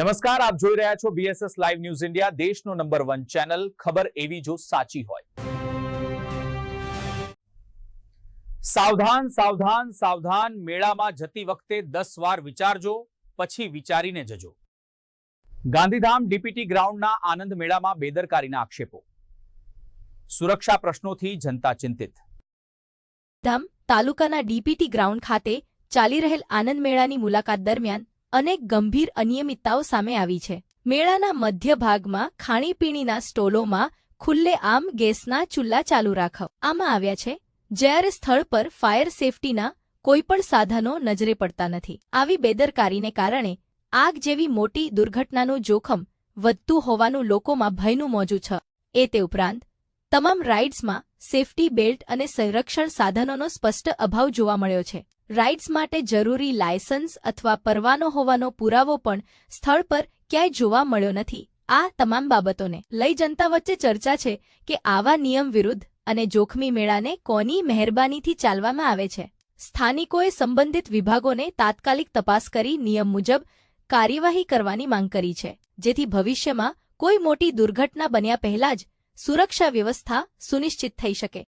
નમસ્કાર, આપ જોઈ રહ્યા છો બીએસએસ લાઈવ ન્યૂઝ ઇન્ડિયા દેશનો નંબર વન ચેનલ ખબર એવી જો સાચી હોય. સાવધાન સાવધાન સાવધાન મેળામાં જતી વખતે દસ વાર વિચારજો, પછી વિચારીને જજો. ગાંધીધામ ડીપીટી ગ્રાઉન્ડના આનંદ મેળામાં બેદરકારીના આક્ષેપો. સુરક્ષા પ્રશ્નોથી જનતા ચિંતિત. ધામ તાલુકાના ડીપીટી ગ્રાઉન્ડ ખાતે ચાલી રહેલ આનંદ મેળાની મુલાકાત દરમિયાન અનેક ગંભીર અનિયમિતતાઓ સામે આવી છે. મેળાના મધ્ય ભાગમાં ખાણીપીણીના સ્ટોલોમાં ખુલ્લેઆમ ગેસના ચૂલ્લા ચાલુ રાખવ આમાં આવ્યા છે, જ્યારે સ્થળ પર ફાયર સેફટીના કોઈપણ સાધનો નજરે પડતા નથી. આવી બેદરકારીને કારણે આગ જેવી મોટી દુર્ઘટનાનું જોખમ વધતું હોવાનું લોકોમાં ભયનું મોજું છે. એ તે ઉપરાંત તમામ રાઇડ્સમાં સેફટી બેલ્ટ અને સંરક્ષણ સાધનોનો સ્પષ્ટ અભાવ જોવા મળ્યો છે. રાઇડ્સ માટે જરૂરી લાયસન્સ અથવા પરવાનો હોવાનો પુરાવો પણ સ્થળ પર ક્યાંય જોવા મળ્યો નથી. આ તમામ બાબતોને લઈ જનતા વચ્ચે ચર્ચા છે કે આવા નિયમ વિરુદ્ધ અને જોખમી મેળાને કોની મહેરબાનીથી ચાલવામાં આવે છે. સ્થાનિકોએ સંબંધિત વિભાગોને તાત્કાલિક તપાસ કરી નિયમ મુજબ કાર્યવાહી કરવાની માંગ કરી છે. જેથી ભવિષ્યમાં કોઈ મોટી દુર્ઘટના બન્યા પહેલા જ સુરક્ષા વ્યવસ્થા સુનિશ્ચિત થઈ શકે.